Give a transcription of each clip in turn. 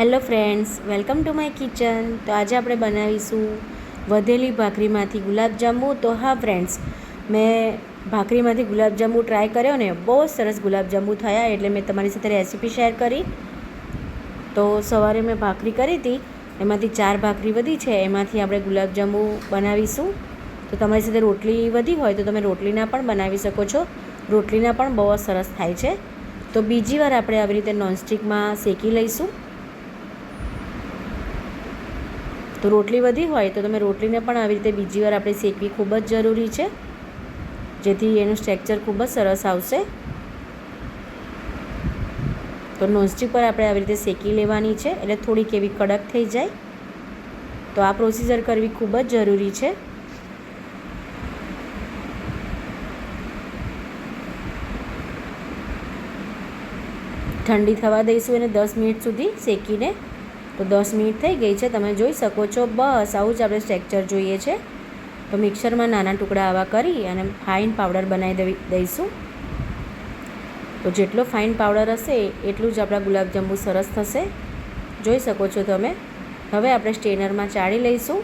Hello friends, welcome to my kitchen. તો આજે આપણે બનાવીશું વધેલી ભાખરીમાંથી ગુલાબજાંબુ. તો હા ફ્રેન્ડ્સ, મેં ભાખરીમાંથી ગુલાબજાંબુ ટ્રાય કર્યો ને, બહુ સરસ ગુલાબજાંબુ થયા એટલે મેં તમારી સાથે રેસીપી શેર કરી. તો સવારે મેં ભાખરી કરી હતી, એમાંથી ચાર ભાખરી વધી છે, એમાંથી આપણે ગુલાબજાંબુ બનાવીશું. તો તમારી સાથે રોટલી વધી હોય તો તમે રોટલીના પણ બનાવી શકો છો. રોટલીના પણ બહુ સરસ થાય છે. તો બીજી વાર આપણે આવી રીતે નોનસ્ટિકમાં શેકી લઈશું. તો રોટલી વધી હોય તો તમે રોટલીને પણ આવી રીતે બીજી વાર આપણે શેકવી ખૂબ જ જરૂરી છે. જેથી એનું સ્ટ્રેક્ચર ખૂબ જ સરસ આવશે. તો નોનસ્ટિક પર આપણે આવી રીતે શેકી લેવાની છે. એટલે થોડીક એવી કડક થઈ જાય. તો આ પ્રોસીજર કરવી ખૂબ જ જરૂરી છે. ઠંડી થવા દઈશું એને દસ મિનિટ સુધી શેકીને. તો દસ મિનિટ થઈ ગઈ છે. તમે જોઈ શકો છો, બસ આવું જ આપણે સ્ટ્રેક્ચર જોઈએ છે. તો મિક્સરમાં નાના ટુકડા આવા કરી અને ફાઇન પાવડર બનાવી દેવી, દઈશું. તો જેટલો ફાઇન પાવડર હશે, એટલું જ આપણા ગુલાબજાંબુ સરસ થશે. જોઈ શકો છો તમે. હવે આપણે સ્ટેનરમાં ચાળી લઈશું.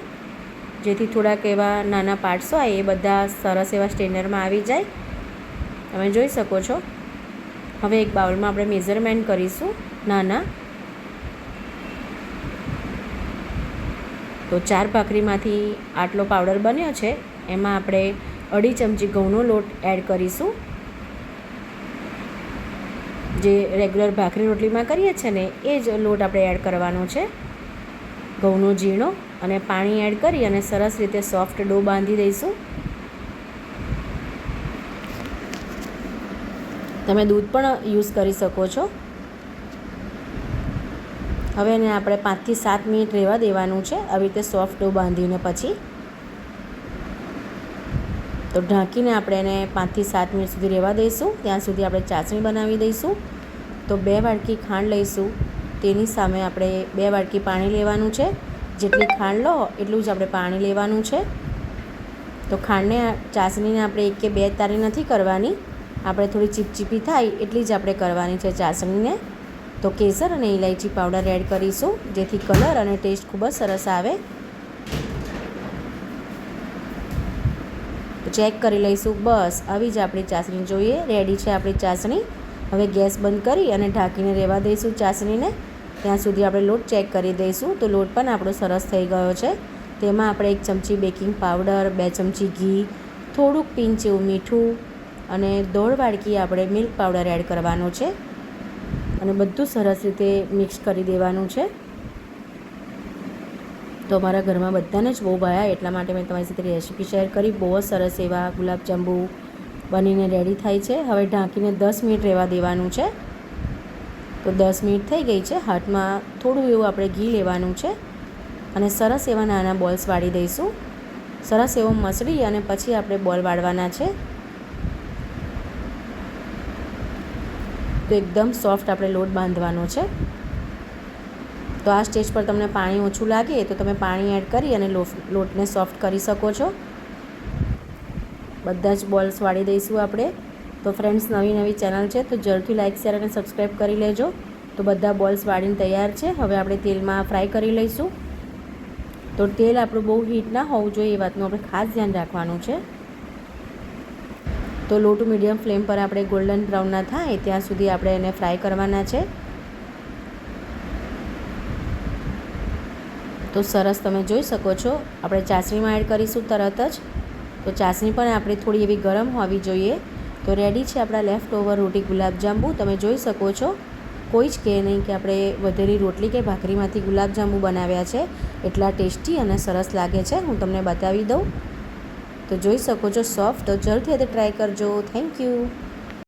જેથી થોડાક એવા નાના પાર્ટ્સ હોય, એ બધા સરસ એવા સ્ટેનરમાં આવી જાય. તમે જોઈ શકો છો. હવે એક બાઉલમાં આપણે મેઝરમેન્ટ કરીશું, નાના. તો ચાર ભાખરીમાંથી આટલો પાવડર બન્યો છે, એમાં આપણે અઢી ચમચી ઘઉંનો લોટ એડ કરીશું. જે રેગ્યુલર ભાખરી રોટલીમાં કરીએ છીએ ને, એ જ લોટ આપણે એડ કરવાનો છે. ઘઉંનો ઝીણો અને પાણી એડ કરી અને સરસ રીતે સોફ્ટ ડો બાંધી દઈશું. તમે દૂધ પણ યુઝ કરી શકો છો. હવે એને આપણે પાંચથી સાત મિનિટ રહેવા દેવાનું છે. આવી રીતે સોફ્ટ બાંધીને પછી તો ઢાંકીને આપણે એને પાંચથી સાત મિનિટ સુધી રહેવા દઈશું. ત્યાં સુધી આપણે ચાસણી બનાવી દઈશું. તો બે વાડકી ખાંડ લઈશું. તેની સામે આપણે બે વાડકી પાણી લેવાનું છે. જેટલી ખાંડ લો એટલું જ આપણે પાણી લેવાનું છે. તો ખાંડને ચાસણીને આપણે એક કે બે તારી નથી કરવાની. આપણે થોડી ચીપચીપી થાય એટલી જ આપણે કરવાની છે ચાસણીને. તો કેસર અને ઇલાયચી પાવડર એડ કરીશું, જેથી કલર અને ટેસ્ટ ખૂબ જ સરસ આવે. ચેક કરી લઈશું, બસ. આવી જ આપણી ચાસણી જોઈએ. રેડી છે આપણી ચાસણી. હવે ગેસ બંધ કરી અને ઢાંકીને રહેવા દઈશું ચાસણીને. ત્યાં સુધી આપણે લોટ ચેક કરી દઈશું, તો લોટ પણ આપણો સરસ થઈ ગયો છે. તેમાં આપણે એક ચમચી બેકિંગ પાવડર બે ચમચી ઘી, થોડુંક પિંચ એવું મીઠું અને દોઢ વાડકી આપણે મિલ્ક પાવડર એડ કરવાનો છે. અને બધું સરસ રીતે મિક્સ કરી દેવાનું છે. તો મારા ઘરમાં બધાને જ બહુ ભાયા, એટલા માટે મેં તમારી સાથે રેસીપી શેર કરી. બહુ જ સરસ એવા ગુલાબજાંબુ બનીને રેડી થાય છે. હવે ઢાંકીને દસ મિનિટ રહેવા દેવાનું છે. તો દસ મિનિટ થઈ ગઈ છે. હાથમાં થોડું એવું આપણે ઘી લેવાનું છે. અને સરસ એવા નાના બોલ્સ વાળી દઈશું. સરસ એવો મસળી અને પછી આપણે બોલ વાળવાના છે. તો એકદમ સોફ્ટ આપણે લોટ બાંધવાનો છે. તો આ સ્ટેજ પર તમને પાણી ઓછું લાગે તો તમે પાણી એડ કરી અને લોટને સોફ્ટ કરી શકો છો. બધા જ બોલ્સ વાળી દઈશું આપણે. તો ફ્રેન્ડ્સ નવી નવી ચેનલ છે તો જલ્દી લાઇક શેર અને સબસ્ક્રાઈબ કરી લેજો. તો બધા બોલ્સ વાળીને તૈયાર છે. હવે આપણે તેલમાં ફ્રાય કરી લઈશું. તો તેલ આપણું બહુ હીટ ના હોવું જોઈએ એ વાતનું આપણે ખાસ ધ્યાન રાખવાનું છે. તો લો ટુ મીડિયમ ફ્લેમ પર આપણે ગોલ્ડન બ્રાઉન થાય, ત્યાં સુધી આપણે એને ફ્રાય કરવાના છે. તો સરસ તમે જોઈ શકો છો, આપણે ચાસણીમાં એડ કરીશું તરત જ. તો ચાસણી પણ આપણી થોડી એવી ગરમ હોવી જોઈએ. તો રેડી છે આપણા લેફ્ટ ઓવર રોટી ગુલાબજાંબુ, તમે જોઈ શકો છો. કોઈ જ કહે નહીં કે આપણે વધેલી રોટલી કે ભાખરીમાંથી ગુલાબજાંબુ બનાવ્યા છે. એટલા ટેસ્ટી અને સરસ લાગે છે, હું તમને બતાવી દઉં. તો જોઈ શકો છો. સોફ્ટ તો જલ્દથી ટ્રાય કરજો. Thank you